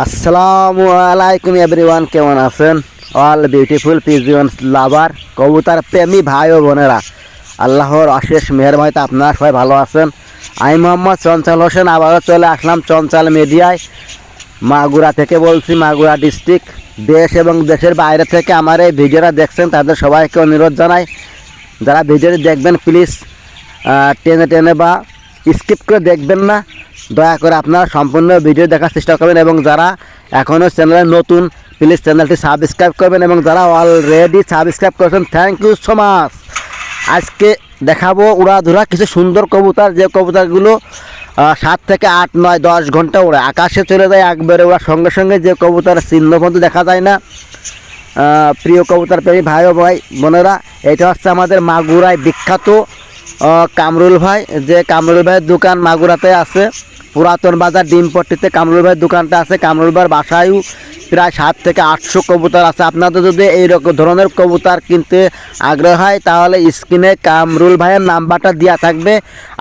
আসসালামু আলাইকুম এভরিওয়ান, কেমন আছেন? অল বিউটিফুল পিজিয়ন লাভার কবুতার প্রেমী ভাই ও বোনেরা। আল্লাহর অশেষ মেহরবানিতে আপনারা সবাই ভালো আছেন। আমি মোহাম্মদ চঞ্চল হোসেন, আবারও চলে আসলাম চঞ্চল মিডিয়ায়। মাগুরা থেকে বলছি, মাগুরা ডিস্ট্রিক্ট দেশ এবং দেশের বাইরে থেকে আমার এই ভিডিওটা দেখছেন, তাদের সবাইকে অনুরোধ জানাই। যারা ভিডিওটি দেখবেন প্লিজ টেনে টেনে বা স্কিপ করে দেখবেন না। দয়া করে আপনারা সম্পূর্ণ ভিডিও দেখার চেষ্টা করবেন এবং যারা এখনও চ্যানেলে নতুন প্লিজ চ্যানেলটি সাবস্ক্রাইব করবেন এবং যারা অলরেডি সাবস্ক্রাইব করেছেন থ্যাংক ইউ সো মাচ আজকে দেখাবো উড়াধুরা কিছু সুন্দর কবুতর, যে কবুতরগুলো সাত থেকে আট, নয়, দশ ঘণ্টা ওড়ে। আকাশে চলে যায় একবারে ওরা সঙ্গে সঙ্গে যে কবুতর চিহ্ন পর্যন্ত দেখা যায় না। প্রিয় কবুতর প্রেমী ভাই ও ভাই, বোনেরা, এটা হচ্ছে আমাদের মাগুরায় বিখ্যাত কামরুল ভাই। যে কামরুল ভাইয়ের দোকান মাগুরাতে আছে। পুরাতন বাজার ডিমপট্টিতে কামরুল ভাইয়ের দোকানটা আছে। কামরুল ভাইয়ের বাসায়ও প্রায় সাত থেকে আটশো কবুতর আছে। আপনাদের যদি এই রকম ধরনের কবুতর কিনতে আগ্রহ হয়, তাহলে স্ক্রিনে কামরুল ভাইয়ের নাম্বারটা দেওয়া থাকবে।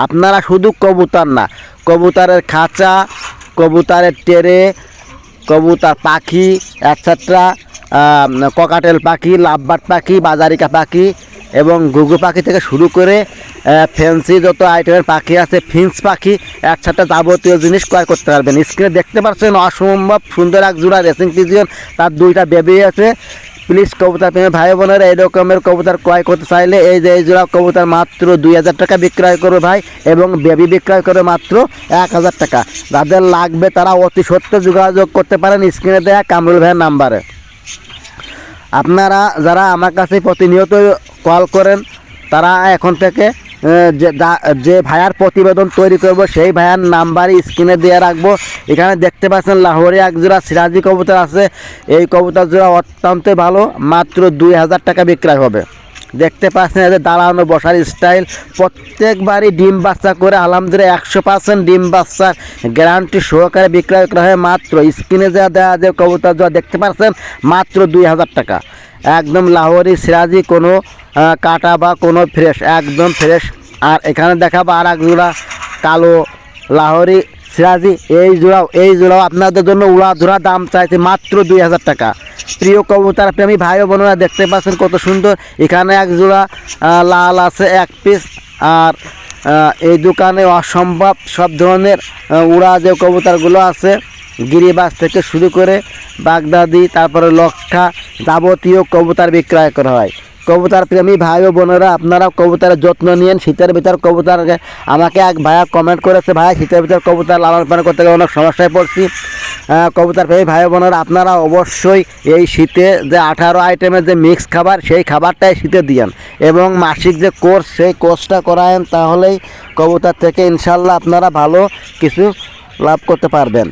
আপনারা শুধু কবুতর না, কবুতরের খাঁচা, কবুতরের টেরে, কবুতর পাখি অ্যাটসেট্রা ককাটেল পাখি, লাভবার্ড পাখি, বাজারিকা পাখি এবং ঘুঘু পাখি থেকে শুরু করে ফ্যান্সি যত আইটেমের পাখি আছে, ফিন্স পাখি, একসাথে যাবতীয় জিনিস ক্রয় করতে পারবেন। স্ক্রিনে দেখতে পাচ্ছেন অসম্ভব সুন্দর এক জোড়া রেসিং পিজিয়ন তার দুইটা বেবি আছে। প্লিজ কবুতর প্রেমী ভাই বোনেরা, এই রকমের কবুতর ক্রয় করতে চাইলে এই যে, এই জোড়া কবুতর মাত্র দুই হাজার টাকা বিক্রয় করবে ভাই, এবং বেবি বিক্রয় করে মাত্র এক হাজার টাকা। যাদের লাগবে তারা অতি সত্য যোগাযোগ করতে পারেন, স্ক্রিনে দেয়া কামরুল ভাইয়ের নাম্বারে। আপনারা যারা আমার কাছে প্রতিনিয়ত কল করেন, তারা এখন থেকে যে ভাইয়ার প্রতিবেদন তৈরি করব, সেই ভাইয়ার নাম্বার স্ক্রিনে দিয়ে রাখব। এখানে দেখতে পাচ্ছেন লাহোরে এক জোড়া সিরাজি কবুতর আছে। এই কবুতর জোড়া অত্যন্ত ভালো, মাত্র দুই হাজার টাকা বিক্রয় হবে। দেখতে পাচ্ছেন এদের দাঁড়ানো বসার স্টাইল, প্রত্যেকবারই ডিম বাচ্চা করে আলহামদুলিল্লাহ একশো পার্সেন্ট ডিম বাচ্চার গ্যারান্টি সহকারে বিক্রয় করা হয়। মাত্র স্ক্রিনে যা দেওয়া যে কবুতর যা দেখতে পাচ্ছেন, মাত্র দুই হাজার টাকা। একদম লাহোরি সিরাজি কোনো কাটা বা কোনো ফ্রেশ একদম ফ্রেশ আর এখানে দেখাবো আর এক জোড়া কালো লাহোরি সিরাজি। এই জোড়াও এই জোড়াও আপনাদের জন্য উড়া ধরা দাম চাইছে মাত্র দুই হাজার টাকা। প্রিয় কবুতার, প্রেমী ভাই বোনেরা দেখতে পাচ্ছেন কত সুন্দর। এখানে এক জোড়া লাল আছে এক পিস আর এই দোকানে অসম্ভব সব ধরনের উড়া যে কবুতারগুলো আছে। গিরিবাস থেকে শুরু করে বাগদাদি, তারপরে লক্ষা যাবতীয় কবুতার বিক্রয় করা হয়। কবুতর প্রেমী ভাই বোনেরা, আপনারা কবুতরের যত্ন নিয়েন, শীতের ভিতর কবুতর আমাকে এক ভাইয়া কমেন্ট করেছে, ভাই, শীতের ভিতর কবুতর লালন পালন করতে গেলে অনেক সমস্যায় পড়ছি। কবুতর প্রেমী ভাই বোনেরা, আপনারা অবশ্যই এই শীতে যে আঠারো আইটেমের যে মিক্স খাবার, সেই খাবারটাই শীতে দিয়েন এবং মাসিক যে কোর্স সেই কোর্সটা করায়েন, তাহলেই কবুতার থেকে ইনশাল্লাহ আপনারা ভালো কিছু লাভ করতে পারবেন।